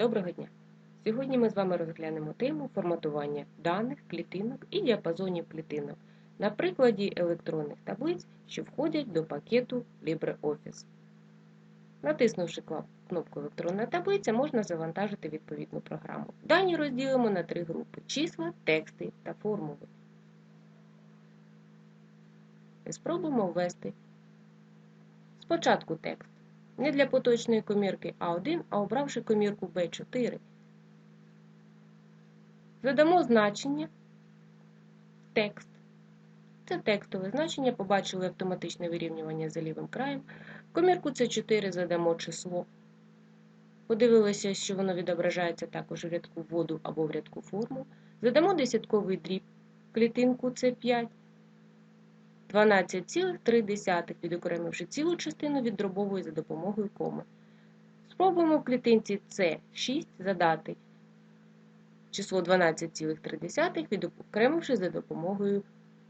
Доброго дня! Сьогодні ми з вами розглянемо тему форматування даних, клітинок і діапазонів клітинок на прикладі електронних таблиць, що входять до пакету LibreOffice. Натиснувши кнопку Електронна таблиця, можна завантажити відповідну програму. Дані розділимо на три групи: числа, тексти та формули. І спробуємо ввести спочатку текст. Не для поточної комірки А1, а обравши комірку Б4. Задамо значення текст. Це текстове значення, побачили автоматичне вирівнювання за лівим краєм. Комірку С4 задамо число. Подивилися, що воно відображається також в рядку вводу або в рядку форму. Задамо десятковий дріб, клітинку С5. 12,3, відокремивши цілу частину від дробової за допомогою коми. Спробуємо в клітинці С6 задати число 12,3, відокремивши за допомогою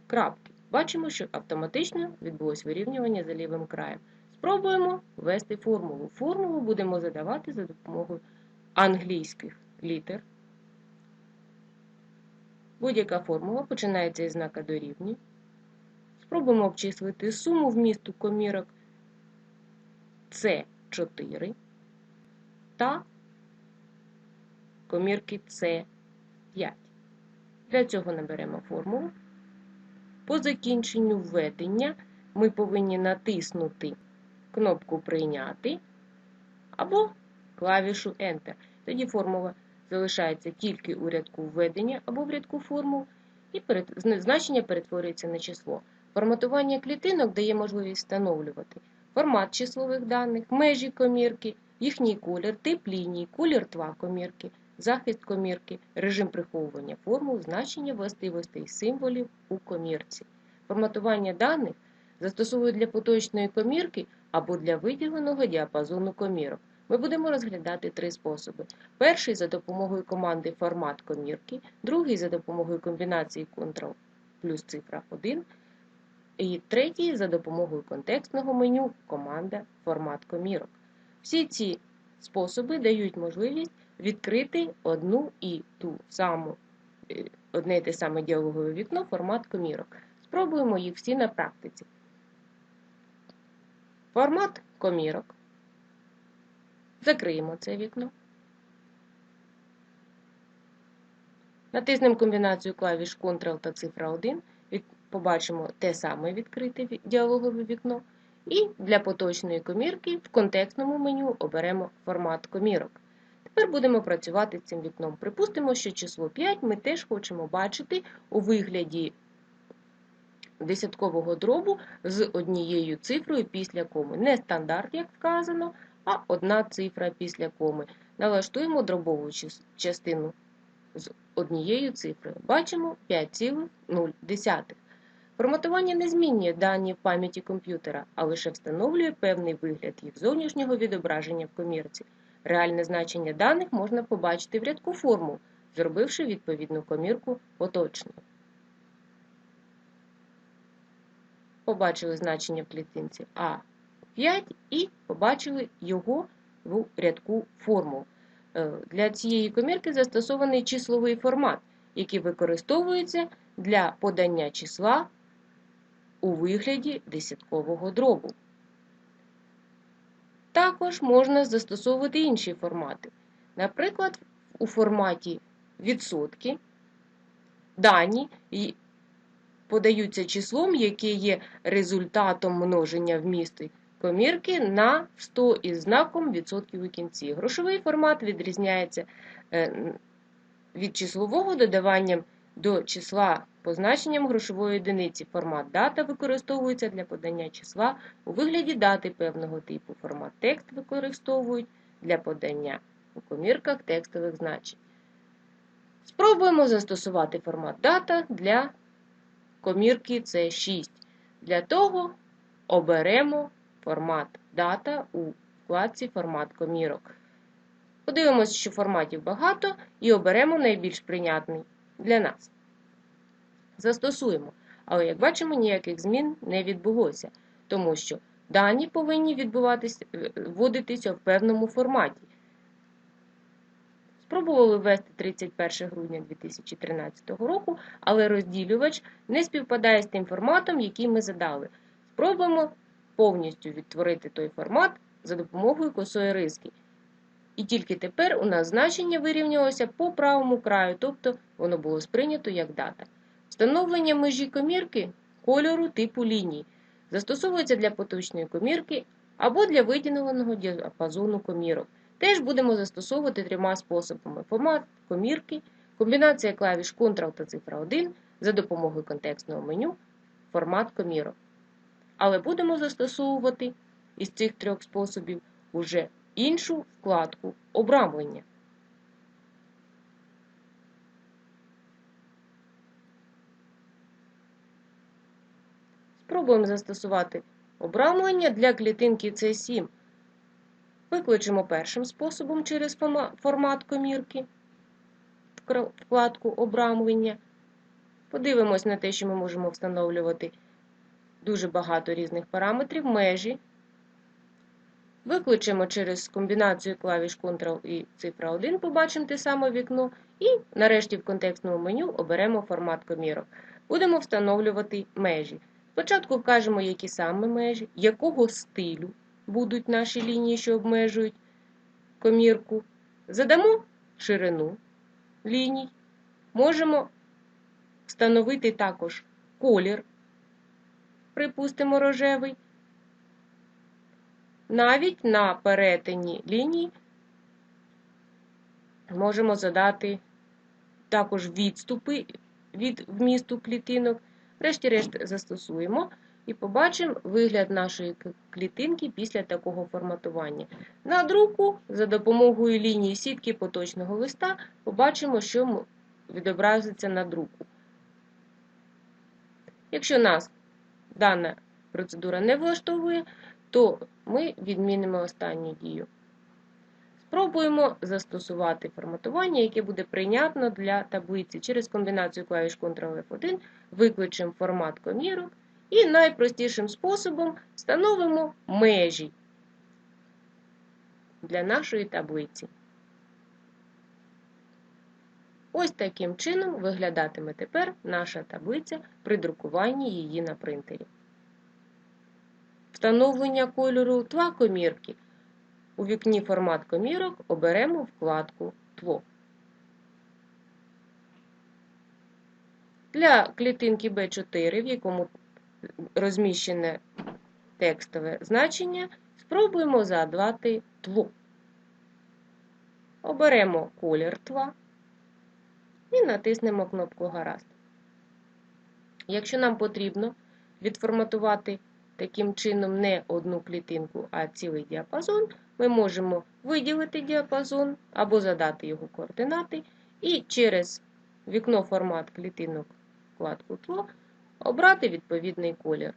крапки. Бачимо, що автоматично відбулось вирівнювання за лівим краєм. Спробуємо ввести формулу. Формулу будемо задавати за допомогою англійських літер. Будь-яка формула починається із знака дорівнює. Спробуємо обчислити суму вмісту комірок С4 та комірки С5. Для цього наберемо формулу. По закінченню введення ми повинні натиснути кнопку Прийняти або клавішу Enter. Тоді формула залишається тільки у рядку введення або в рядку формул, і значення перетворюється на число. Форматування клітинок дає можливість встановлювати формат числових даних, межі комірки, їхній колір, тип лінії, колір тла комірки, захист комірки, режим приховування формул, значення властивостей символів у комірці. Форматування даних застосовують для поточної комірки або для виділеного діапазону комірок. Ми будемо розглядати три способи. Перший за допомогою команди формат комірки, другий за допомогою комбінації Ctrl плюс цифра 1. І третій за допомогою контекстного меню команда Формат комірок. Всі ці способи дають можливість відкрити одну і ту саму, одне і те саме діалогове вікно формат комірок. Спробуємо їх всі на практиці. Формат комірок. Закриємо це вікно. Натиснемо комбінацію клавіш Ctrl та цифра 1 побачимо те саме відкрите діалогове вікно. І для поточної комірки в контекстному меню оберемо формат комірок. Тепер будемо працювати з цим вікном. Припустимо, що число 5 ми теж хочемо бачити у вигляді десяткового дробу з однією цифрою після коми. Не стандарт, як вказано, а одна цифра після коми. Налаштуємо дробову частину з однією цифрою. Бачимо 5,0. Форматування не змінює дані в пам'яті комп'ютера, а лише встановлює певний вигляд їх зовнішнього відображення в комірці. Реальне значення даних можна побачити в рядку формул, зробивши відповідну комірку поточною. Побачили значення в клітинці А5 і побачили його в рядку формул. Е, для цієї комірки застосований числовий формат, який використовується для подання числа у вигляді десяткового дробу. Також можна застосовувати інші формати. Наприклад, у форматі відсотки дані подаються числом, яке є результатом множення вмісту комірки на 100 із знаком відсотків у кінці. Грошовий формат відрізняється е, від числового додаванням до числа позначенням грошової одиниці. Формат дата використовується для подання числа у вигляді дати певного типу. Формат текст використовують для подання у комірках текстових значень. Спробуємо застосувати формат дата для комірки C6. Для того оберемо формат дата у вкладці Формат комірок. Подивимося, що форматів багато, і оберемо найбільш прийнятний для нас. Застосуємо. Але, як бачимо, ніяких змін не відбулося, тому що дані повинні відбуватися, вводитися в певному форматі. Спробували ввести 31 грудня 2013 року, але розділювач не співпадає з тим форматом, який ми задали. Спробуємо повністю відтворити той формат за допомогою косої риски. І тільки тепер у нас значення вирівнялося по правому краю, тобто воно було сприйнято як дата. Встановлення межі комірки кольору типу ліній застосовується для поточної комірки або для виділеного діапазону комірок. Теж будемо застосовувати трьома способами: формат комірки, комбінація клавіш Ctrl та цифра 1 за допомогою контекстного меню, формат комірок. Але будемо застосовувати із цих трьох способів уже іншу вкладку обрамлення. Спробуємо застосувати обрамлення для клітинки C7. Викличемо першим способом через формат комірки, вкладку обрамлення. Подивимось на те, що ми можемо встановлювати дуже багато різних параметрів, межі. Викличемо через комбінацію клавіш Ctrl і цифра 1, побачимо те саме вікно. І нарешті в контекстному меню оберемо формат комірок. Будемо встановлювати межі. Спочатку вкажемо, які саме межі, якого стилю будуть наші лінії, що обмежують комірку. Задамо ширину ліній. Можемо встановити також колір, припустимо, рожевий. Навіть на перетині ліній можемо задати також відступи від вмісту клітинок. Врешті-решт застосуємо і побачимо вигляд нашої клітинки після такого форматування. На друку за допомогою лінії сітки поточного листа побачимо, що відобразиться на друку. Якщо нас дана процедура не влаштовує, то ми відмінимо останню дію. Спробуємо застосувати форматування, яке буде прийнятно для таблиці через комбінацію клавіш Ctrl-F1, викличемо формат комірок і найпростішим способом встановимо межі для нашої таблиці. Ось таким чином виглядатиме тепер наша таблиця при друкуванні її на принтері. Встановлення кольору тла комірки. У вікні формат комірок оберемо вкладку Тло. Для клітинки B4, в якому розміщене текстове значення, спробуємо задати тло. Оберемо колір тла і натиснемо кнопку Гаразд. Якщо нам потрібно відформатувати таким чином не одну клітинку, а цілий діапазон, ми можемо виділити діапазон або задати його координати, і через вікно формат клітинок вкладку тло обрати відповідний колір.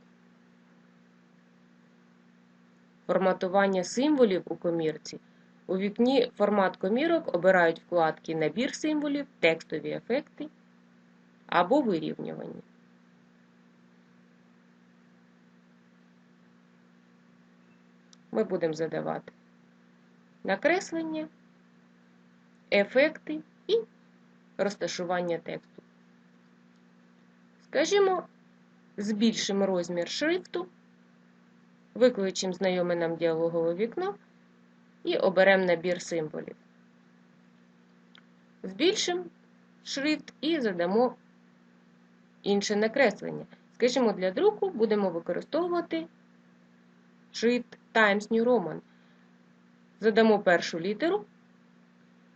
Форматування символів у комірці. У вікні формат комірок обирають вкладки Набір символів, текстові ефекти або вирівнювання. Ми будемо задавати накреслення, ефекти і розташування тексту. Скажімо, збільшимо розмір шрифту, викличемо знайоме нам діалогове вікно і оберемо набір символів. Збільшимо шрифт і задамо інше накреслення. Скажімо, для друку будемо використовувати шрифт Times New Roman. Задамо першу літеру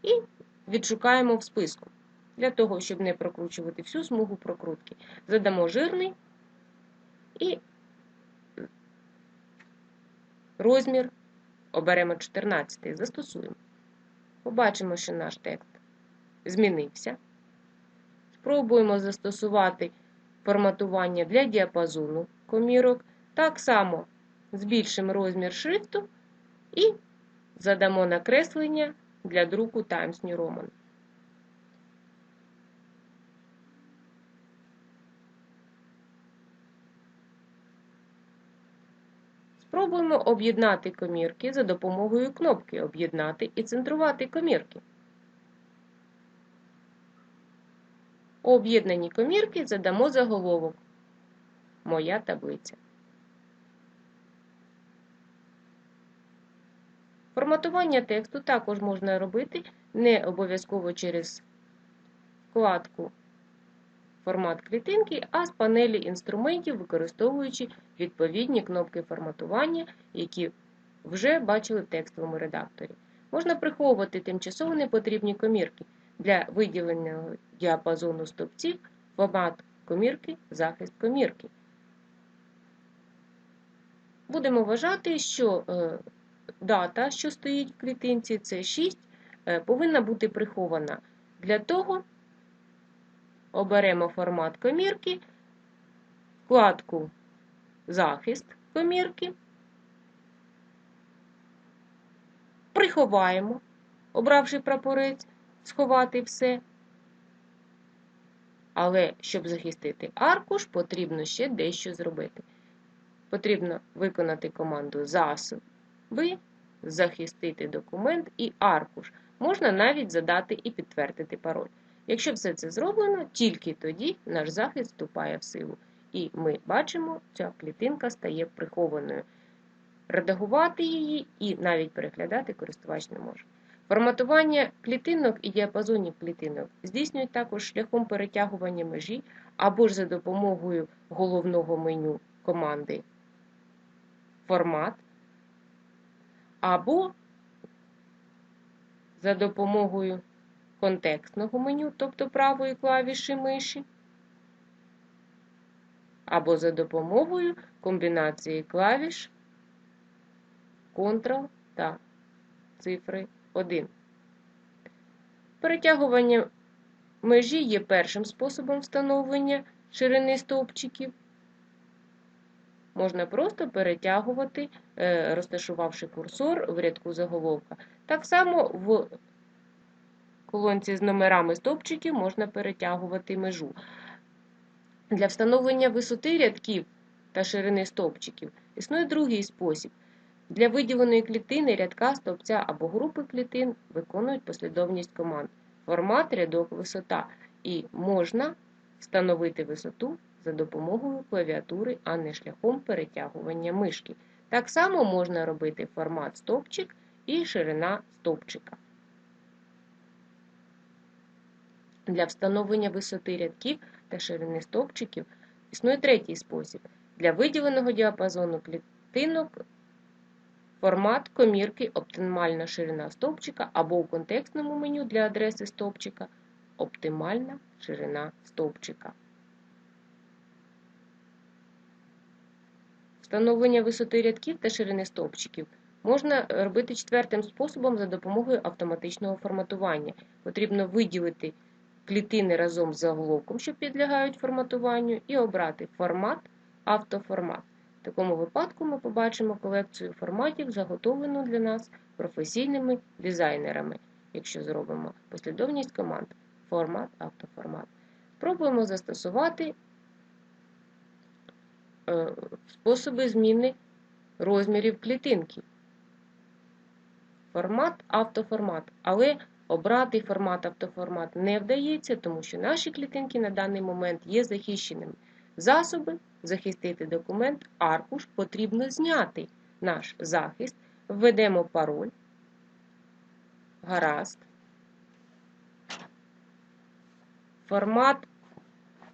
і відшукаємо в списку. Для того, щоб не прокручувати всю смугу прокрутки. Задамо жирний і розмір оберемо 14 застосуємо. Побачимо, що наш текст змінився. Спробуємо застосувати форматування для діапазону комірок. Так само збільшимо розмір шрифту і задамо накреслення для друку Times New Roman. Спробуємо об'єднати комірки за допомогою кнопки Об'єднати і центрувати комірки. У об'єднаній комірки задамо заголовок Моя таблиця. Форматування тексту також можна робити не обов'язково через вкладку Формат клітинки, а з панелі інструментів, використовуючи відповідні кнопки форматування, які вже бачили в текстовому редакторі. Можна приховувати тимчасово непотрібні комірки для виділення діапазону стовпців, формат комірки, захист комірки. Будемо вважати, що е, дата, що стоїть в клітинці, це 6, е, повинна бути прихована. Для того оберемо формат комірки, вкладку Захист комірки, приховаємо, обравши прапорець, сховати все. Але щоб захистити аркуш, потрібно ще дещо зробити. Потрібно виконати команду засоби, захистити документ і аркуш. Можна навіть задати і підтвердити пароль. Якщо все це зроблено, тільки тоді наш захист вступає в силу. І ми бачимо, ця клітинка стає прихованою. Редагувати її і навіть переглядати користувач не може. Форматування клітинок і діапазонів клітинок здійснюють також шляхом перетягування межі або ж за допомогою головного меню команди формат, або за допомогою контекстного меню, тобто правої клавіші миші, або за допомогою комбінації клавіш Ctrl та цифри 1. Перетягування межі є першим способом встановлення ширини стовпчиків. Можна просто перетягувати, е, розташувавши курсор в рядку заголовка. Так само в колонці з номерами стовпчиків можна перетягувати межу. Для встановлення висоти рядків та ширини стовпчиків існує другий спосіб. Для виділеної клітини рядка стовпця або групи клітин виконують послідовність команд. Формат, рядок, висота. І можна встановити висоту за допомогою клавіатури, а не шляхом перетягування мишки. Так само можна робити формат стовпчик і ширина стовпчика. Для встановлення висоти рядків та ширини стовпчиків існує третій спосіб. Для виділеного діапазону клітинок формат комірки оптимальна ширина стовпчика або у контекстному меню для адреси стовпчика оптимальна ширина стовпчика. Встановлення висоти рядків та ширини стовпчиків можна робити четвертим способом за допомогою автоматичного форматування. Потрібно виділити клітини разом з заголовком, що підлягають форматуванню, і обрати формат автоформат. В такому випадку ми побачимо колекцію форматів, заготовлену для нас професійними дизайнерами, якщо зробимо послідовність команд формат, автоформат. Спробуємо застосувати е, способи зміни розмірів клітинки. Формат, автоформат. Але Обрати формат автоформат не вдається, тому що наші клітинки на даний момент є захищеними. Засоби захистити документ, аркуш потрібно зняти наш захист. Введемо пароль. Гаразд. Формат,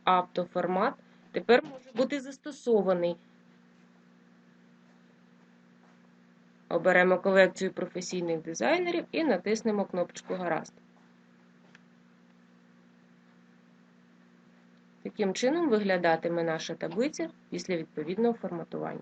автоформат тепер може бути застосований. Оберемо колекцію професійних дизайнерів і натиснемо кнопочку Гаразд. Таким чином виглядатиме наша таблиця після відповідного форматування.